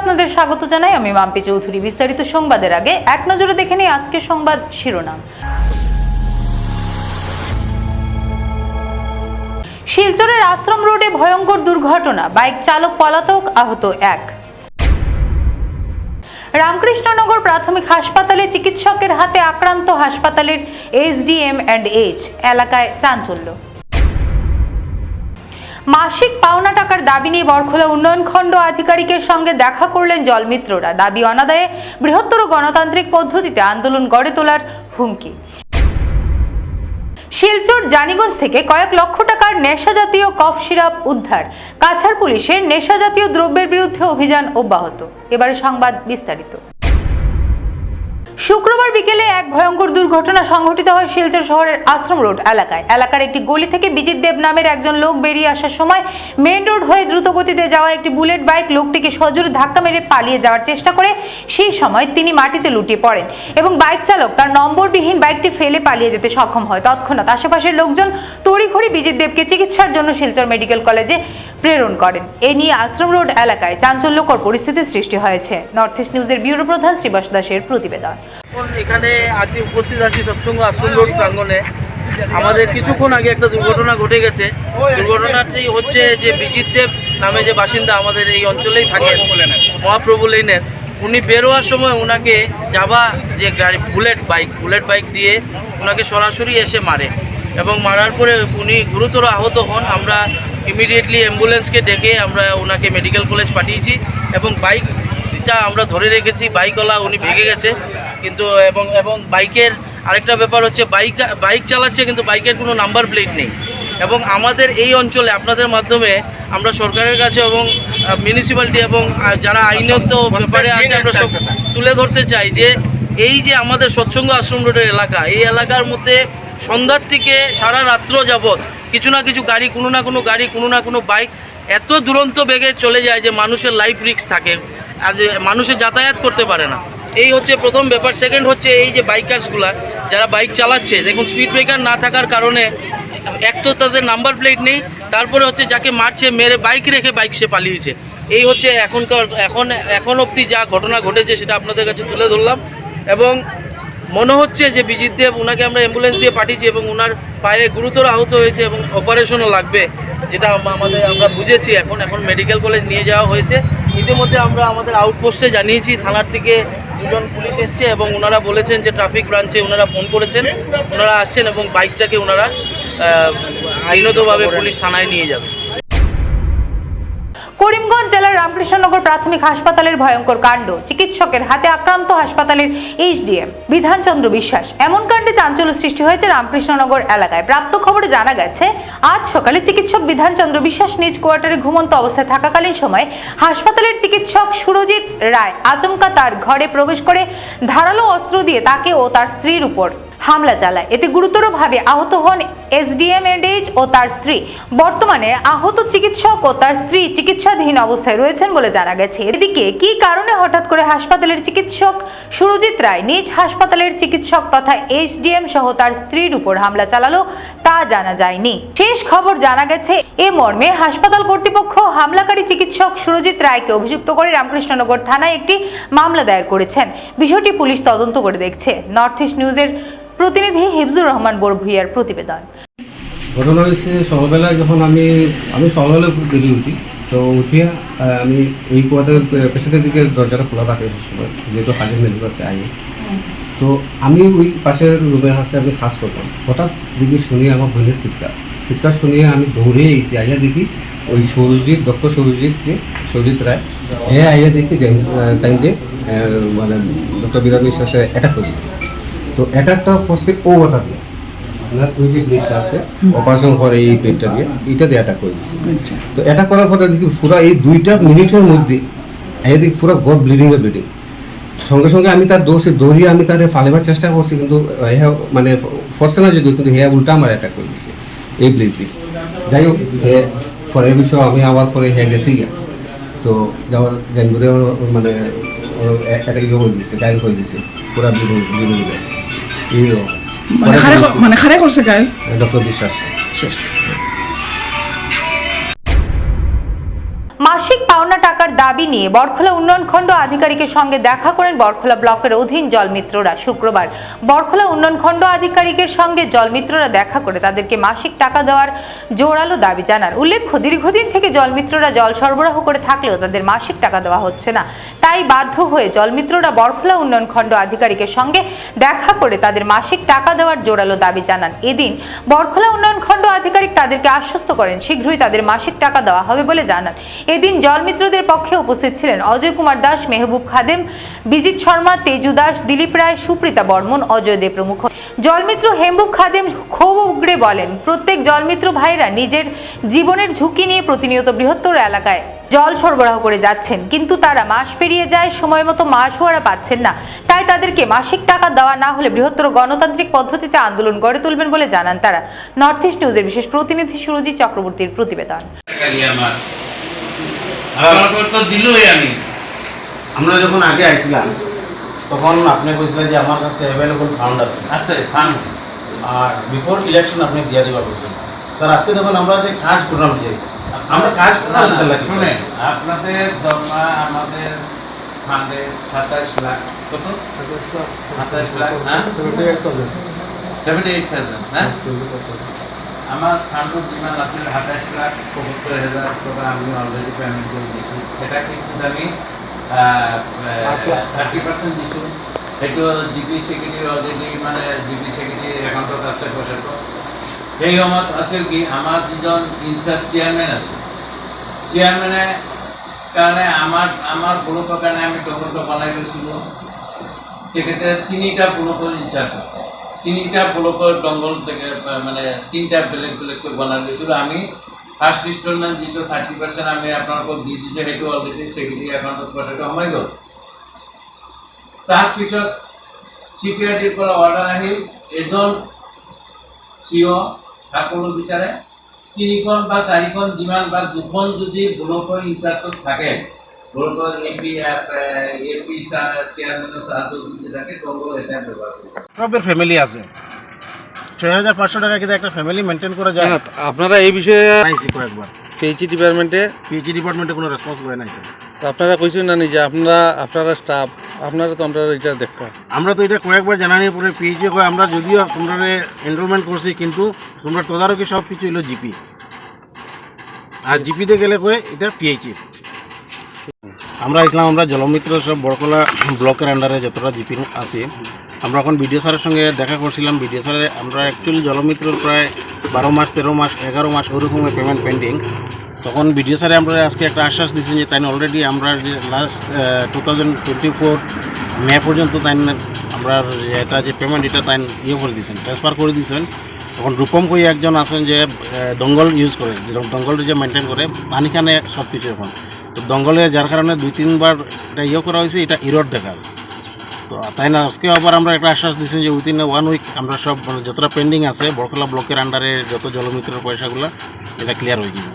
আপনাদের স্বাগত জানাই আমি মাম্পি চৌধুরী। বিস্তারিত সংবাদের আগে এক নজরে দেখে নিই আজকের সংবাদ শিরোনাম। শিলচরের আশ্রম রোডে ভয়ঙ্কর দুর্ঘটনা। বাইক চালক পলাতক, আহত এক। রামকৃষ্ণনগর প্রাথমিক হাসপাতালে চিকিৎসকের হাতে আক্রান্ত হাসপাতালের এসডিএম অ্যান্ড এইচ। এলাকায় চাঞ্চল্য। মাসিক পাওনা টাকার দাবি নিয়ে বরখোলা উন্নয়ন খণ্ড আধিকারিকের সঙ্গে দেখা করলেন জলমিত্ররা। দাবি অনাদায়ে বৃহত্তর গণতান্ত্রিক পদ্ধতিতে আন্দোলন গড়ে তোলার হুমকি। শিলচর জানিগঞ্জ থেকে কয়েক লক্ষ টাকার নেশাজাতীয় কফ সিরাপ উদ্ধার। কাছাড় পুলিশের নেশাজাতীয় দ্রব্যের বিরুদ্ধে অভিযান অব্যাহত। এবারে সংবাদ বিস্তারিত। শুক্রবার বিকেলে এক ভয়ঙ্কর দুর্ঘটনা সংঘটিত হয় শিলচর শহরের আশ্রম রোড এলাকায়। এলাকার একটি গলি থেকে বিজিত দেব নামের একজন লোক বেরিয়ে আসার সময় মেন রোড হয়ে দ্রুত গতিতে যাওয়া একটি বুলেট বাইক লোকটিকে সজোরে ধাক্কা মেরে পালিয়ে যাওয়ার চেষ্টা করে। সেই সময় তিনি মাটিতে লুটিয়ে পড়েন এবং বাইক চালক তার নম্বরবিহীন বাইকটি ফেলে পালিয়ে যেতে সক্ষম হয়। তৎক্ষণাৎ আশেপাশের লোকজন তড়িঘড়ি বিজিত দেবকে চিকিৎসার জন্য শিলচর মেডিকেল কলেজে প্রেরণ করেন। এ নিয়ে আশ্রম রোড এলাকায় চাঞ্চল্যকর পরিস্থিতির সৃষ্টি হয়েছে। নর্থ ইস্ট নিউজের ব্যুরো প্রধান শ্রীবাস দাসের প্রতিবেদন। এখানে আছি, উপস্থিত আছি সৎসঙ্গ আশ্রম রোড প্রাঙ্গনে আমাদের কিছুক্ষণ আগে একটা দুর্ঘটনা ঘটে গেছে। দুর্ঘটনাটি হচ্ছে যে বিজিত দেব নামে যে বাসিন্দা আমাদের এই অঞ্চলেই থাকেন মহাপ্রভু লেনের উনি বেরোয়ার সময় ওনাকে যাবা যে গাড়ি, বুলেট বাইক বুলেট বাইক দিয়ে ওনাকে সরাসরি এসে মারে। এবং মারার পরে উনি গুরুতর আহত হন। আমরা ইমিডিয়েটলি অ্যাম্বুলেন্সকে ডেকে আমরা ওনাকে মেডিকেল কলেজ পাঠিয়েছি এবং বাইকটা আমরা ধরে রেখেছি। বাইকওয়ালা উনি ভেঙে গেছে। কিন্তু এবং এবং বাইকের আরেকটা ব্যাপার হচ্ছে বাইক বাইক চালাচ্ছে কিন্তু বাইকের কোনো নাম্বার প্লেট নেই। এবং আমাদের এই অঞ্চলে আপনাদের মাধ্যমে আমরা সরকারের কাছে এবং মিউনিসিপ্যালিটি এবং যারা আইনত ব্যাপারে আছে আমরা সব তুলে ধরতে চাই যে এই যে আমাদের সৎসঙ্গ আশ্রম রোডের এলাকা এই এলাকার মধ্যে সন্ধ্যার থেকে সারা রাত্র যাবৎ কিছু না কিছু গাড়ি, কোনো না কোনো গাড়ি, কোনো না কোনো বাইক এত দুরন্ত বেগে চলে যায় যে মানুষের লাইফ রিস্ক থাকে। আর যে মানুষে যাতায়াত করতে পারে না। এই হচ্ছে প্রথম ব্যাপার। সেকেন্ড হচ্ছে এই যে বাইকার্সগুলা যারা বাইক চালাচ্ছে, দেখুন স্পিড ব্রেকার না থাকার কারণে এক তো তাদের নাম্বার প্লেট নেই, তারপরে হচ্ছে যাকে মারছে, মেরে বাইক রেখে বাইক সে পালিয়েছে। এই হচ্ছে এখনকার, এখন এখন অবধি যা ঘটনা ঘটেছে সেটা আপনাদের কাছে তুলে ধরলাম। এবং মনে হচ্ছে যে বিজিত দেব ওনাকে আমরা অ্যাম্বুলেন্স দিয়ে পাঠিয়েছি এবং ওনার পায়ে গুরুতর আহত হয়েছে এবং অপারেশনও লাগবে, যেটা আমাদের আমরা বুঝেছি। এখন এখন মেডিকেল কলেজ নিয়ে যাওয়া হয়েছে। ইতিমধ্যে আমরা আমাদের আউটপোস্টে জানিয়েছি, থানার থেকে দুজন পুলিশ এসছে এবং ওনারা বলেছেন যে ট্রাফিক ব্রাঞ্চে ওনারা ফোন করেছেন। ওনারা আসছেন এবং বাইকটাকে ওনারা আইনতভাবে পুলিশ থানায় নিয়ে যাবে। করিমগঞ্জ জেলার রামকৃষ্ণনগর প্রাথমিক হাসপাতালের ভয়ঙ্কর কাণ্ড। চিকিৎসকের হাতে আক্রান্ত হাসপাতালের এইচডিএম। বিধানচন্দ্র বিশ্বাস, এমন কাণ্ডে চাঞ্চল্য সৃষ্টি হয়েছে রামকৃষ্ণনগর এলাকায়। প্রাপ্ত খবরে জানা গেছে, আজ সকালে চিকিৎসক বিধানচন্দ্র বিশ্বাস নিজ কোয়ার্টারে ঘুমন্ত অবস্থায় থাকাকালীন সময় হাসপাতালের চিকিৎসক সুরজিৎ রায় আচমকা তার ঘরে প্রবেশ করে ধারালো অস্ত্র দিয়ে তাকে ও তার স্ত্রীর উপর হামলা চালায়। এতে গুরুতরভাবে আহত হন এসডিএম এন্ডেজ ও তার স্ত্রী। বর্তমানে আহত চিকিৎসক ও তার স্ত্রী চিকিৎসাধীন অবস্থায় রয়েছেন বলে জানা গেছে। এদিকে কি কারণে হঠাৎ করে হাসপাতালের চিকিৎসক সুরজিৎ রায় নিজ হাসপাতালের চিকিৎসক তথা এইচডিএম সহ তার স্ত্রীর উপর হামলা চালালো তা জানা যায়নি। শেষ খবর জানা গেছে, এ মর্মে হাসপাতাল কর্তৃপক্ষ হামলাকারী চিকিৎসক সুরজিৎ রায়কে অভিযুক্ত করে রামকৃষ্ণনগর থানায় একটি মামলা দায়ের করেছেন। বিষয়টি পুলিশ তদন্ত করে দেখছে। নর্থ ইস্ট নিউজের প্রতিনিধি হিফজুর রহমান বড়ভুইয়ার প্রতিবেদন। ঘটনা হয়েছে সকালবেলা যখন আমি আমি সকালবেলা দেরি উঠি, তো উঠিয়া আমি এই কোয়ার্টার পেশেন্টের দিকে দরজাটা খোলা থাকে যেহেতু হাজির মেডিকেল আছে আগে তো আমি ওই পাশের রুমের হাসে আমি খাস করতাম হঠাৎ দেখি শুনি আমার বোনের চিৎকার। চিৎকার শুনিয়ে আমি দৌড়ে এসেছি, আইয়া দেখি ওই সৌরজিৎ, ডক্টর সৌরজিৎ যে সৌরজিৎ রায়। হ্যাঁ আইয়া দেখি তাইকে মানে ডক্টর বিরাট বিশ্বাসে অ্যাটাক করেছে। তো অ্যাটাকটা করছে ও ওটা দিয়ে। আপনার ওই যে ব্লেডটা আছে অপারেশন করে এই ব্লেডটা দিয়ে এটা দিয়ে অ্যাটাক করে দিচ্ছে। তো অ্যাটাক করার পরে দেখি পুরো এই দুইটা মিনিটের মধ্যে এই দেখি পুরো গড ব্লিডিং এর ব্লিডিং সঙ্গে সঙ্গে আমি তার দোষে দৌড়িয়ে আমি তারে ফালেবার চেষ্টা করছি কিন্তু মানে ফরছে না যদিও কিন্তু হ্যাঁ উল্টা আমার অ্যাটাক করে দিচ্ছে এই ব্লেড দিয়ে। যাই হোক পরের বিষয় আমি আবার পরে হ্যাঁ গেছি তো যাওয়ার জানগুড়ে মানে অ্যাটাক হয়ে দিচ্ছে গায়ে হয়ে দিচ্ছে পুরা ব্লিডিং ব্লিডিং গেছে। এই মানে খারে মানে খারে করছে গায়ে? ডক্টর বিশ্বাস। শেষ দাবি নিয়ে বরখলা উন্নয়ন খণ্ড আধিকারিকের সঙ্গে দেখা করেন বরখলা ব্লকের অধীন জলমিত্ররা শুক্রবার। বরখলা উন্নয়ন খণ্ড আধিকারিকের সঙ্গে জলমিত্ররা দেখা করে তাদেরকে মাসিক টাকা দেওয়ার জোরালো দাবি জানান। উল্লেখ্য, দীর্ঘদিন থেকে জলমিত্ররা জল সরবরাহ করে থাকলেও তাদের মাসিক টাকা দেওয়া হচ্ছে না। তাই বাধ্য হয়ে জলমিত্ররা বরখলা উন্নয়ন খণ্ড আধিকারিকের সঙ্গে দেখা করে তাদের মাসিক টাকা দেওয়ার জোরালো দাবি জানান। এদিন বরখলা উন্নয়ন খণ্ড আধিকারিক তাদেরকে আশ্বস্ত করেন, শীঘ্রই তাদের মাসিক টাকা দেওয়া হবে বলে জানান। এদিন জলমিত্রদের পক্ষে উপস্থিত ছিলেন অজয় কুমার দাস, মেহবুব খাদেম, বিজিত শর্মা, তেজু দাস, দিলীপ রায়, সুপ্রিতা বর্মন, অজয় দে প্রমুখ। জলমিত্র হেমবুব খাদেম ক্ষোভ উগড়ে বলেন, প্রত্যেক জলমিত্র ভাইরা নিজের জীবনের ঝুঁকি নিয়ে প্রতিনিয়ত বৃহত্তর এলাকায় জল সরবরাহ করে যাচ্ছেন। কিন্তু তারা মাস পেরিয়ে যায়, সময় মতো মাস ওরা পাচ্ছেন না। তাই তাদেরকে মাসিক টাকা দেওয়া না হলে বৃহত্তর গণতান্ত্রিক পদ্ধতিতে আন্দোলন গড়ে তুলবেন বলে জানান তারা। নর্থ ইস্ট নিউজের বিশেষ প্রতিনিধি সুরজিৎ চক্রবর্তীর প্রতিবেদন খালি আমার আমার পর তো দিলই আমি। আমরা যখন আগে আইছিলাম তখন আপনি কইছিলেন যে আমার কাছে অ্যাভেলেবল ফান্ড আছে। আছে ফান আর বিফোর ইলেকশন আপনি দিয়া দিবা বলছেন। স্যার আজকে দেখুন আমরা যে কাজ করলাম যে আমরা কাজ করলাম না, লাগি শুনেন আপনাদের দরমা আমাদের ফান্ডে সাতাশ লাখ। কত? সাতাশ লাখ হ্যাঁ? সেভেন্টি এইট থাউজেন্ড হ্যাঁ? আমার ফান্ড বিমান আপনার সাতাশ লাখ পঁচাত্তর হাজার টাকা আমি অলরেডি পেমেন্ট করে দিয়েছি। এটা কিন্তু আমি থার্টি পার্সেন্ট দিছোঁ। সেইটো জিপি ছেক্ৰেটাৰী অলৰেডি মানে জিপি ছেক্ৰেটাৰী একাউণ্টত আছে পইচাটো সেই সময়ত আছিল কি আমাৰ যিজন ইনচাৰ্জ চেয়াৰমেন আছে। চেয়াৰমেনে কাৰণে আমাৰ আমাৰ গ্ৰুপৰ কাৰণে আমি দখলটো বনাই লৈছিলোঁ। তেখেতে তিনিটা ব্লকৰ ইনচাৰ্জ আছে। তিনিটা ব্লকৰ দংগল তেখেত মানে তিনিটা বেলেগ বেলেগকৈ বনাই লৈছিলোঁ আমি ফাৰ্ষ্ট ইনষ্টলমেণ্ট যিটো থাৰ্টি পাৰ্চেণ্ট আমি আপোনালোকক দি দিছোঁ, সেইটো অলৰেডি ছেক্ৰেটাৰী একাউণ্টত পইচাটো সোমাই গ'ল। তাৰপিছত চি পি আই ডিৰ পৰা অৰ্ডাৰ আহিল, এজন চিঅ চাকৰি বিচাৰে, তিনিখন বা চাৰিখন, যিমান বা দুখন যদি ব্লকৰ ইনচাৰ্জত থাকে ফ্যামিলি আছে। ছয় হাজার পাঁচশো টাকা কিন্তু একটা ফ্যামিলি মেনটেন করা যায়? না, আপনারা এই বিষয়ে কয়েকবার। পিএইচি ডিপার্টমেন্টে পিএইচি ডিপার্টমেন্টে কোনো রেসপন্স করে নাই তো। তো আপনারা কইছেন না যে আপনারা আপনারা স্টাফ আপনারা তো আমরা এটা দেখতে আমরা তো এটা কয়েকবার জানানোর পরে পিএইচি কয় আমরা যদিও তোমরা এনরোলমেন্ট করছি কিন্তু তোমরা তদারকি সব কিছু হলো জিপি আর জিপিতে গেলে কয়ে এটা পিএইচি আমরা ইসলাম আমরা জলমিত্র সব বড়কলা ব্লকের আন্ডারে যতটা জিপি আছে। আমরা এখন বিডিও স্যারের সঙ্গে দেখা করছিলাম। বিডিও স্যারে, আমরা অ্যাকচুয়ালি জলমিত্রর প্রায় বারো মাস, তেরো মাস, এগারো মাস ওরকম পেমেন্ট পেন্ডিং তখন বিডিও স্যারে আমরা আজকে একটা আশ্বাস দিয়েছেন যে তাই অলরেডি আমরা যে last two thousand twenty four May পর্যন্ত তাই আমরা এটা যে পেমেন্ট এটা তাই ইয়ে করে দিয়েছেন ট্রান্সফার করে দিয়েছেন। তখন রূপম কই একজন আছেন যে দঙ্গল ইউজ করে দঙ্গল যে মেনটেন করে পানিখানে সব কিছু এখন। তো দঙ্গলে যার কারণে দুই তিনবার এটা ইয়ে করা হয়েছে এটা ইরোড দেখা তো তাই না আজকে আবার আমরা একটা আশ্বাস দিচ্ছি যে উইদিন ওয়ান উইক আমরা সব মানে যতটা পেন্ডিং আছে বরকলা ব্লকের আন্ডারে যত জলমিত্রের পয়সাগুলো এটা ক্লিয়ার হয়ে যাবে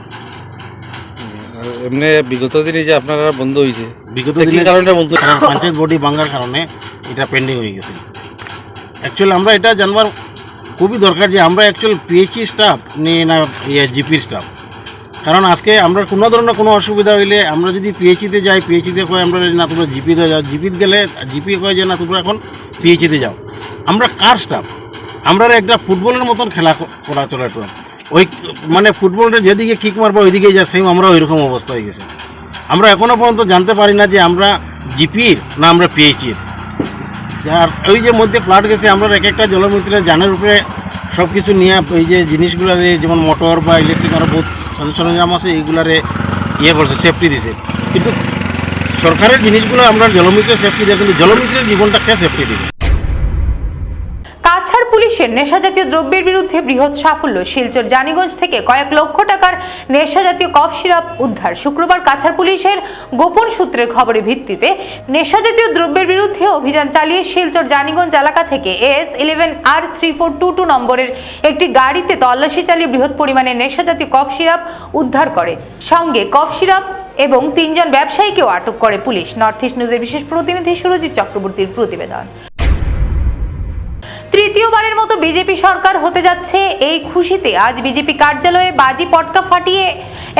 এমনি বিগত দিনে যে আপনারা বন্ধ হয়েছে বিগত কি কারণে বন্ধ? পঞ্চায়েত বডি ভাঙার কারণে এটা পেন্ডিং হয়ে গেছে। অ্যাকচুয়ালি আমরা এটা জানবার খুবই দরকার যে আমরা অ্যাকচুয়াল পিএইচি স্টাফ নিয়ে না ইয়ে জিপির স্টাফ কারণ আজকে আমরা কোনো ধরনের কোনো অসুবিধা হইলে আমরা যদি পিএইচিতে যাই পিএইচিতে কয় আমরা না, তোমরা জিপিতে যাও। জিপিতে গেলে জিপি কয় যে, না, তোমরা এখন পিএইচিতে যাও। আমরা কার স্টাফ আমরা একটা ফুটবলের মতন খেলা করা চলে তো। ওই মানে ফুটবলটা যেদিকে কিক মারবো ওইদিকে যা সেম আমরা ওইরকম অবস্থা হয়ে গেছে। আমরা এখনও পর্যন্ত জানতে পারি না যে আমরা জিপির না আমরা পিএইচির আর ওই যে মধ্যে ফ্লাড গেছে, আমরা এক একটা জলমিত্রের জানের উপরে সব কিছু নিয়ে, ওই যে জিনিসগুলারে যেমন মোটর বা ইলেকট্রিক আরও বহুত সরঞ্জাম আছে, এইগুলারে ইয়ে করছে সেফটি দিছে। কিন্তু সরকারের জিনিসগুলো আমরা জলমিত্রের সেফটি দেয়, কিন্তু জলমিত্রের জীবনটা কে সেফটি দিবে। কাছাড় পুলিশের নেশাজাতীয় দ্রব্যের বিরুদ্ধে বৃহৎ সাফল্য। শিলচর জানিগঞ্জ থেকে কয়েক লক্ষ টাকার নেশাজাতীয় কফ সিরাপ উদ্ধার। শুক্রবার কাছাড় পুলিশের গোপন সূত্রের খবরের ভিত্তিতে নেশাজাতীয় দ্রব্যের বিরুদ্ধে অভিযান চালিয়ে শিলচর জানিগঞ্জ এলাকা থেকে S eleven R three four two two নম্বরের একটি গাড়িতে তল্লাশি চালিয়ে বৃহৎ পরিমাণে নেশাজাতীয় কফ সিরাপ উদ্ধার করে। সঙ্গে কফ সিরাপ এবং তিনজন ব্যবসায়ীকেও আটক করে পুলিশ। নর্থ ইস্ট নিউজের বিশেষ প্রতিনিধি সুরজিৎ চক্রবর্তীর প্রতিবেদন। তৃতীয়বারের মতো বিজেপি সরকার হতে যাচ্ছে এই খুশিতে। আজ বিজেপি কার্যালয়ে বাজি পটকা ফাটিয়ে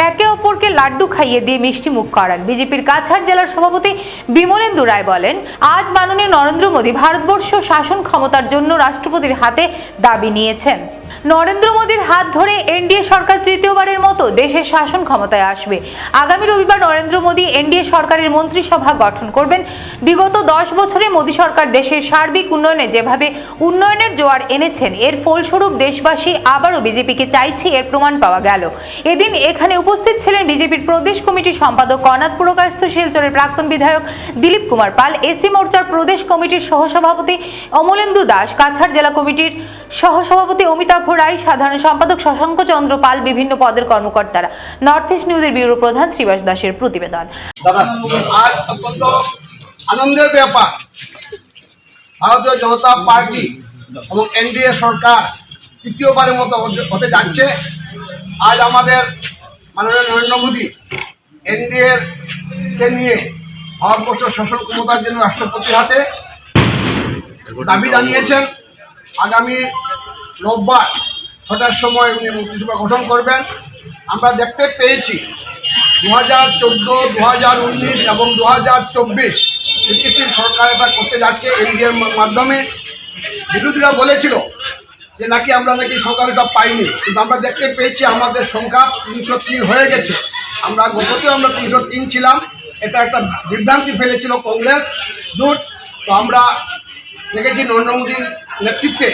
একে অপরকে লাড্ডু খাইয়ে দিয়ে মিষ্টি মুখ করান। বিজেপির কাছাড় জেলার সভাপতি বিমলেন্দু রায় বলেন, আজ মাননীয় নরেন্দ্র মোদী ভারতবর্ষ শাসন ক্ষমতার জন্য রাষ্ট্রপতির হাতে দাবি নিয়েছেন। নরেন্দ্র মোদীর হাত ধরে এনডিএ সরকার তৃতীয়বারের মতো দেশের শাসন ক্ষমতায় আসবে। আগামী রবিবার নরেন্দ্র মোদী এনডিএ সরকারের মন্ত্রিসভা গঠন করবেন। বিগত দশ বছরে মোদী সরকার দেশের সার্বিক উন্নয়নে যেভাবে উন্নয়নের জোয়ার এনেছেন, এর ফলস্বরূপ দেশবাসী আবারও বিজেপিকে চাইছে এর প্রমাণ পাওয়া গেল। এদিন এখানে উপস্থিত ছিলেন বিজেপির প্রদেশ কমিটির সম্পাদক কনাথ পুরকায়স্থ, শিলচরের প্রাক্তন বিধায়ক দিলীপ কুমার পাল, এসি মোর্চার প্রদেশ কমিটির সহসভাপতি অমলেন্দু দাস, কাছাড় জেলা কমিটির সহসভাপতি অমিতাভ রায় সাধারণ সম্পাদক শশাঙ্ক চন্দ্র পাল, বিভিন্ন পদের কর্মকর্তারা। নর্থ ইস্ট নিউজের ব্যুরো প্রধান শ্রীবাস দাসের প্রতিবেদন। আনন্দের ব্যাপার। ভারতীয় জনতা পার্টি এবং এনডিএ সরকার তৃতীয়বারের মতো হতে- যাচ্ছে। আজ আমাদের মাননীয় নরেন্দ্র মোদী এনডিএ নিয়ে ভারতবর্ষ শাসন ক্ষমতার জন্য রাষ্ট্রপতির হাতে দাবি জানিয়েছেন। আগামী রোববার ছটার সময় উনি মন্ত্রিসভা গঠন করবেন। আমরা দেখতে পেয়েছি দু হাজার চোদ্দ দু হাজার উনিশ এবং দু হাজার চব্বিশ সিকিস্টির সরকার এটা করতে যাচ্ছে এনডিএর মাধ্যমে। বিরোধীরা বলেছিল যে নাকি আমরা নাকি সংখ্যাটা পাইনি, কিন্তু আমরা দেখতে পেয়েছি আমাদের সংখ্যা তিনশো তিন হয়ে গেছে। আমরা গততেও আমরা তিনশো তিন ছিলাম, এটা একটা বিভ্রান্তি ফেলেছিল কংগ্রেস। দূর তো আমরা দেখেছি নরেন্দ্র মোদীর নেতৃত্বে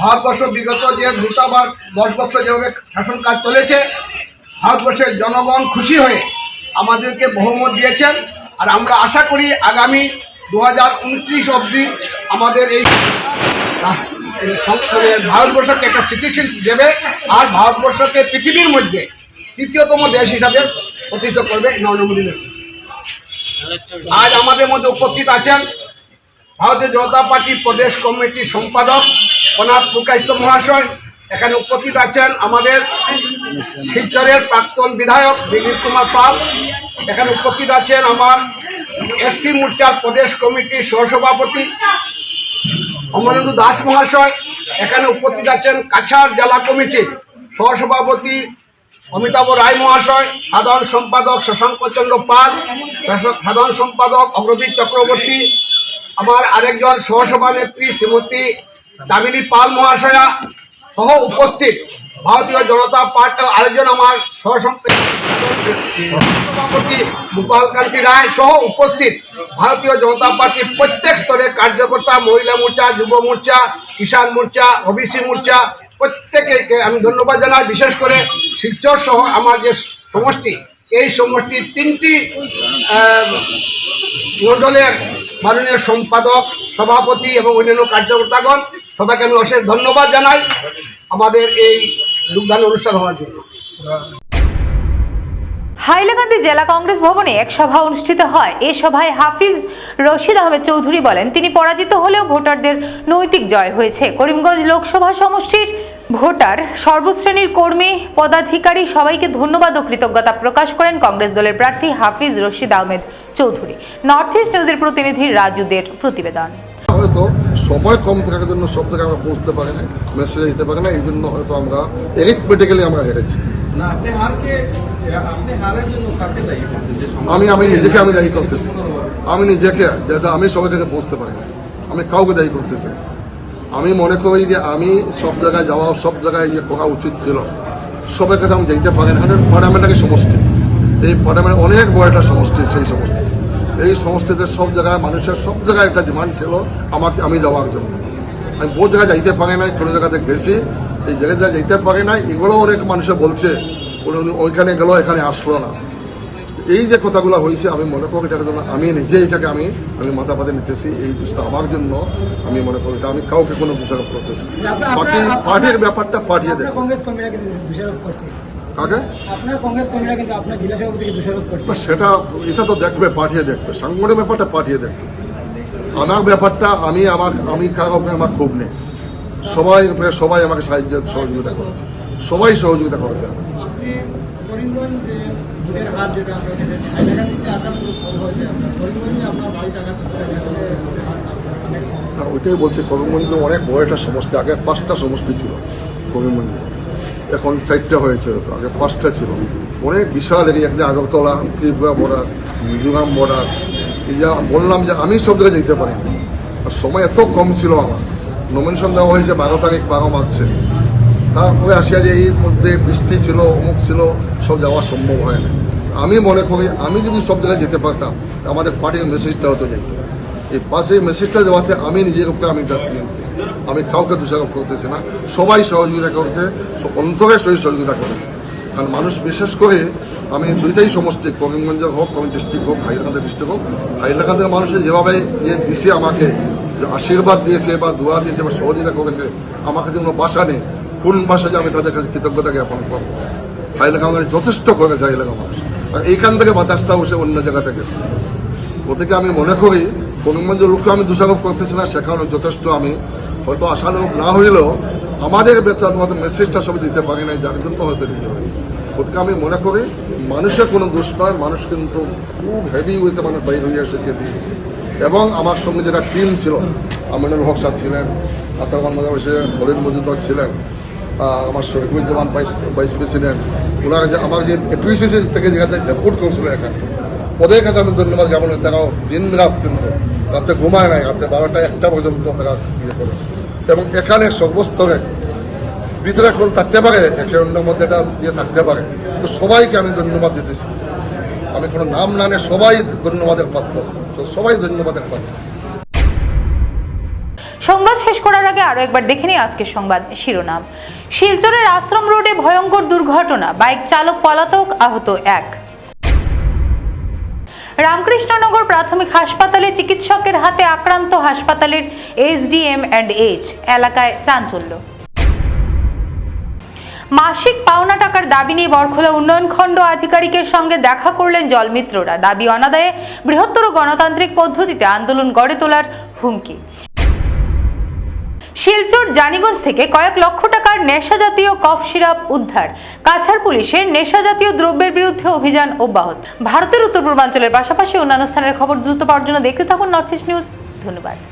ভারতবর্ষ বিগত যে দুটাবার দশ বছর যেভাবে শাসন কাজ চলেছে, ভারতবর্ষের জনগণ খুশি হয়ে আমাদেরকে বহুমত দিয়েছেন আর আমরা আশা করি আগামী দু হাজার উনত্রিশ অবধি আমাদের এই মানে ভারতবর্ষকে একটা স্থিতিশীল দেবে আর ভারতবর্ষকে পৃথিবীর মধ্যে তৃতীয়তম দেশ হিসাবে প্রতিষ্ঠা করবে নরেন্দ্র মোদী। আজ আমাদের মধ্যে উপস্থিত আছেন ভারতীয় জনতা পার্টির প্রদেশ কমিটির সম্পাদক কনাথ প্রকাশিত মহাশয় এখানে উপস্থিত আছেন আমাদের শিলচরের প্রাক্তন বিধায়ক দিলীপ কুমার পাল। এখানে উপস্থিত আছেন আমার এসসি মোর্চার প্রদেশ কমিটির সহসভাপতি অমরেন্দ্র দাস মহাশয়। এখানে উপস্থিত আছেন কাছাড় জেলা কমিটির সহসভাপতি অমিতাভ রায় মহাশয়, সাধারণ সম্পাদক শশাঙ্ক চন্দ্র পাল, সাধারণ সম্পাদক অগ্রজিৎ চক্রবর্তী আমার আরেকজন সহসভানেত্রী শ্রীমতী দামিনী পাল মহাশয়া সহ উপস্থিত ভারতীয় জনতা পার্টি আরেকজন আমার সহসভাপতি গোপাল কান্তি রায় সহ উপস্থিত ভারতীয় জনতা পার্টির প্রত্যেক স্তরের কার্যকর্তা মহিলা মোর্চা যুব মোর্চা কিষাণ মোর্চা ওবিসি মোর্চা প্রত্যেকে আমি ধন্যবাদ জানাই। বিশেষ করে শিলচর সহ আমার যে সমষ্টি এই সমষ্টির তিনটি আহ, মণ্ডলের মাননীয় সম্পাদক, সভাপতি এবং অন্যান্য কার্যকর্তাগণ, সবাইকে আমি অশেষ ধন্যবাদ জানাই আমাদের এই যোগদান অনুষ্ঠান হওয়ার জন্য। হাইলাকান্দি জেলা কংগ্রেস ভবনে এক সভা অনুষ্ঠিত হয়। এ সভায় হাফিজ রশিদ আহমেদ চৌধুরী বলেন, তিনি পরাজিত হলেও ভোটারদের নৈতিক জয় হয়েছে। করিমগঞ্জ লোকসভা সমষ্টির ভোটার সর্বশ্রেণীর কর্মী পদাধিকারী সবাইকে ধন্যবাদ ও কৃতজ্ঞতা প্রকাশ করেন কংগ্রেস দলের প্রার্থী হাফিজ রশিদ আহমেদ চৌধুরী। নর্থ ইস্ট নিউজের প্রতিনিধি রাজুদের প্রতিবেদন। হয়তো সময় কম থাকার জন্য সব জায়গায় আমরা পৌঁছতে পারি না মেসেজ দিতে পারি না এই জন্য হয়তো আমরা এরিথমেটিক্যালি আমরা হেরেছি। আমি আমি নিজেকে আমি দায়ী করতেছি। আমি নিজেকে যাতে আমি সবার কাছে পৌঁছতে পারি না আমি কাউকে দায়ী করতেছি না। আমি মনে করি যে আমি সব জায়গায় যাওয়া, সব জায়গায় যে করা উচিত ছিল। সবার কাছে আমি যেতে পারি না, কারণ পার্লামেন্ট একটা সমষ্টি। এই পার্লামেন্ট অনেক বড় একটা সমষ্টি, সেই সমষ্টি। এই সমষ্টিতে সব জায়গায় মানুষের সব জায়গায় একটা ডিমান্ড ছিল, আমাকে আমি যাওয়ার জন্য। আমি বহু জায়গায় যাইতে পারি নাই, কোনো জায়গাতে গেছি। এই জায়গায় যাইতে পারি নাই, এগুলো অনেক মানুষে বলছে ওইখানে গেল, এখানে আসলো না। এই যে কথাগুলো হয়েছে আমি মনে করি এটার জন্য আমি নিজে এটাকে আমি আমি মাথা পাতে নিতেছি এই দোষটা আমার জন্য আমি মনে করি এটা আমি কাউকে কোনো দোষারোপ করতেছি বাকি পার্টির ব্যাপারটা পাঠিয়ে করছে। কাকে? সেটা এটা তো দেখবে পাঠিয়ে দেখবে সাংগঠনিক ব্যাপারটা পাঠিয়ে দেখবে আমার ব্যাপারটা আমি আমার আমি কাউকে আমার খুব নেই। সবাই সবাই আমাকে সাহায্য সহযোগিতা করেছে। সবাই সহযোগিতা করেছে। আমাকে ওইটাই বলছি করিমগঞ্জ অনেক বড় একটা সমষ্টি। আগে পাঁচটা সমষ্টি ছিল করিমগঞ্জে এখন চারটা হয়েছে আগে পাঁচটা ছিল। অনেক বিশাল এরিয়া একটা আগরতলা, ত্রিপুরা বর্ডার, মিজোরাম বর্ডার। এই যে বললাম যে আমি সব জায়গায় যেতে পারি আর সময় এত কম ছিল আমার। নমিনেশন দেওয়া হয়েছে বারো তারিখ, বারো মার্চে। তারপরে আসিয়া যে এর মধ্যে বৃষ্টি ছিল, অমুক ছিল, সব যাওয়া সম্ভব হয় না। আমি মনে করি, আমি যদি সব জায়গায় যেতে পারতাম, আমাদের পার্টির মেসেজটা হতো যেত। এই পাশে মেসেজটা দেওয়াতে আমি নিজের উপরে আমি আমি কাউকে দোষারোপ করতেছি না। সবাই সহযোগিতা করেছে, অন্তরে সহি সহযোগিতা করেছে। কারণ মানুষ বিশেষ করে, আমি দুইটাই সমষ্টি, করিমগঞ্জের হোক, করিম ডিস্ট্রিক্ট হোক, হাইলাকান্দি ডিস্ট্রিক্ট হোক, হাইলাকান্দির মানুষের যেভাবে ইয়ে দিছে আমাকে, যে আশীর্বাদ দিয়েছে বা দোয়া দিয়েছে বা সহযোগিতা করেছে আমার কাছে কোনো ভাষা নেই। কোন ভাষা যে আমি তাদের কাছে কৃতজ্ঞতা জ্ঞাপন করব? হাইলাকান্দি যথেষ্ট করেছে এলাকা মানুষ আর এইখান থেকে বাতাসটা বসে অন্য জায়গাতে গেছে। ওদিকে আমি মনে করি করিমগঞ্জের লোককে আমি দোষারোপ করতেছি না সেখানে যথেষ্ট আমি হয়তো আশানুরূপ না হইলেও আমাদের বেতন মতো মেসেজটা সব দিতে পারি নাই, যার জন্য হয়তো দিতে পারি ওদিকে আমি মনে করি, মানুষের কোনো দোষ নয় মানুষ কিন্তু খুব হেভি উইতে মানুষ বাইরে হয়ে এসে দিয়েছে। এবং আমার সঙ্গে যেটা টিম ছিল, আমিনুল হক স্যার ছিলেন আতারমান মজাব ছিলেন হরিদ মজুমদার ছিলেন আমার শরীফুজ্জামান ভাইস ভাইস প্রেসিডেন্ট। ওনারা যে আমার যে এটুইসিসি থেকে যেখানে রিপোর্ট করেছিল এখানে ওদের কাছে আমি ধন্যবাদ জ্ঞাপন করি। তারাও দিন রাত কিন্তু রাতে ঘুমায় নাই, রাতে বারোটা একটা পর্যন্ত তারা ইয়ে করেছে। এবং এখানে সর্বস্তরে ভিতরে কোন থাকতে পারে, একে অন্যের মধ্যে এটা ইয়ে থাকতে পারে। তো সবাইকে আমি ধন্যবাদ দিতেছি। আমি কোনো নাম না নিয়ে সবাই ধন্যবাদের পাত্র। তো সবাই ধন্যবাদের পাত্র। সংবাদ শেষ করার আগে আরও একবার দেখে নিই আজকের সংবাদ শিরোনাম। শিলচরের আশ্রম রোডে ভয়ঙ্কর দুর্ঘটনা, বাইক চালক পলাতক, আহত এক। রামকৃষ্ণনগর প্রাথমিক হাসপাতালে চিকিৎসকের হাতে আক্রান্ত হাসপাতালের এসডিএম অ্যান্ড এইচ, এলাকায় চাঞ্চল্য। মাসিক পাওনা টাকার দাবি নিয়ে বরখোলা উন্নয়ন খণ্ড আধিকারিকের সঙ্গে দেখা করলেন জলমিত্ররা। দাবি অনাদায়ে বৃহত্তর গণতান্ত্রিক পদ্ধতিতে আন্দোলন গড়ে তোলার হুমকি। শিলচর জানিগঞ্জ থেকে কয়েক লক্ষ টাকার নেশাজাতীয় কফ সিরাপ উদ্ধার। কাছাড় পুলিশের নেশাজাতীয় দ্রব্যের বিরুদ্ধে অভিযান অব্যাহত। ভারতের উত্তর পূর্বাঞ্চলের পাশাপাশি অন্যান্য স্থানের খবর দ্রুত পাওয়ার জন্য দেখতে থাকুন নর্থ ইস্ট নিউজ ধন্যবাদ।